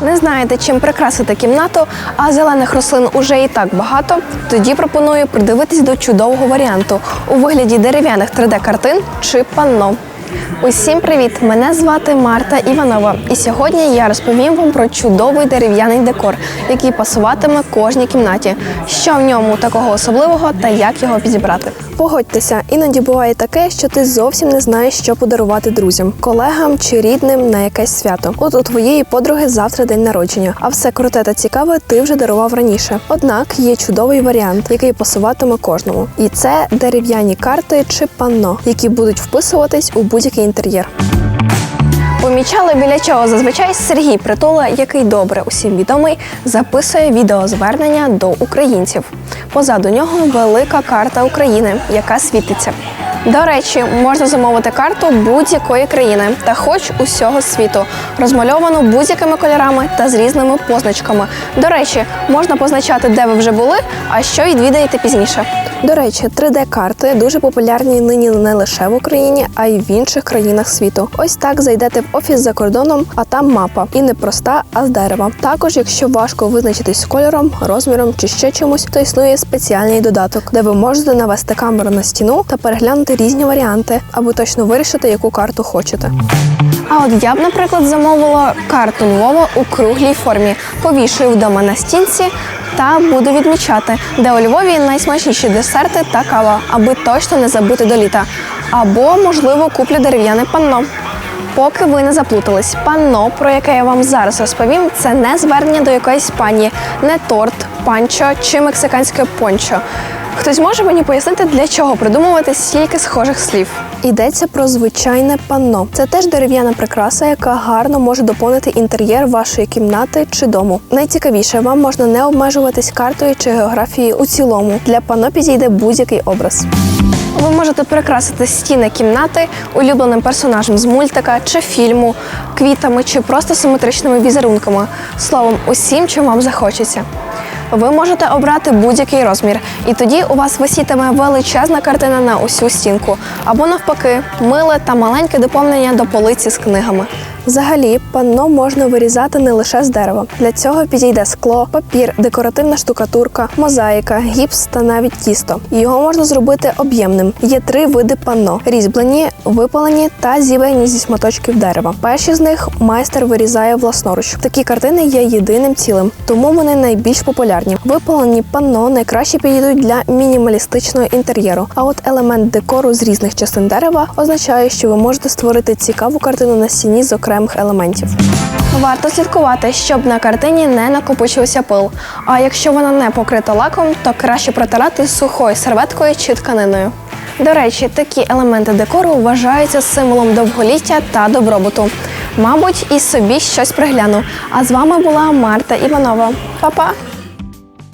Не знаєте, чим прикрасити кімнату, а зелених рослин уже і так багато. Тоді пропоную придивитись до чудового варіанту у вигляді дерев'яних 3D-картин чи панно. Усім привіт! Мене звати Марта Іванова, і сьогодні я розповім вам про чудовий дерев'яний декор, який пасуватиме кожній кімнаті. Що в ньому такого особливого та як його підібрати. Погодьтеся, іноді буває таке, що ти зовсім не знаєш, що подарувати друзям, колегам чи рідним на якесь свято. От у твоєї подруги завтра день народження, а все круте та цікаве ти вже дарував раніше. Однак є чудовий варіант, який пасуватиме кожному, і це дерев'яні карти чи панно, які будуть вписуватись у будь-який інтер'єр. Помічали біля чого зазвичай Сергій Притула, який добре усім відомий, записує відеозвернення до українців. Позаду нього велика карта України, яка світиться. До речі, можна замовити карту будь-якої країни та хоч усього світу, розмальовану будь-якими кольорами та з різними позначками. До речі, можна позначати, де ви вже були, а що відвідаєте пізніше. До речі, 3D-карти дуже популярні нині не лише в Україні, а й в інших країнах світу. Ось так зайдете в офіс за кордоном, а там мапа. І не проста, а з дерева. Також, якщо важко визначитись кольором, розміром чи ще чомусь, то існує спеціальний додаток, де ви можете навести камеру на стіну та переглянути різні варіанти, аби точно вирішити, яку карту хочете. А от я б, наприклад, замовила карту Львова у круглій формі, повішую вдома на стінці та буду відмічати, де у Львові найсмачніші десерти та кава, аби точно не забути до літа. Або, можливо, куплю дерев'яне панно. Поки ви не заплутались, панно, про яке я вам зараз розповім, це не звернення до якоїсь пані, не торт, панчо чи мексиканське пончо. Хтось може мені пояснити, для чого придумувати стільки схожих слів? Йдеться про звичайне панно. Це теж дерев'яна прикраса, яка гарно може доповнити інтер'єр вашої кімнати чи дому. Найцікавіше, вам можна не обмежуватись картою чи географією у цілому. Для панно підійде будь-який образ. Ви можете прикрасити стіни кімнати улюбленим персонажем з мультика чи фільму, квітами чи просто симетричними візерунками. Словом, усім, чим вам захочеться. Ви можете обрати будь-який розмір, і тоді у вас висітиме величезна картина на усю стінку, або навпаки, миле та маленьке доповнення до полиці з книгами. Взагалі, панно можна вирізати не лише з дерева. Для цього підійде скло, папір, декоративна штукатурка, мозаїка, гіпс та навіть тісто. Його можна зробити об'ємним. Є три види панно: різьблені, випалені та зібрані зі шматочків дерева. Перші з них майстер вирізає власноруч. Такі картини є єдиним цілим, тому вони найбільш популярні. Випалені панно найкраще підійдуть для мінімалістичного інтер'єру. А от елемент декору з різних частин дерева означає, що ви можете створити цікаву картину на стіні з окремих елементів. Варто слідкувати, щоб на картині не накопичився пил. А якщо вона не покрита лаком, то краще протирати сухою серветкою чи тканиною. До речі, такі елементи декору вважаються символом довголіття та добробуту. Мабуть, і собі щось пригляну. А з вами була Марта Іванова. Па-па!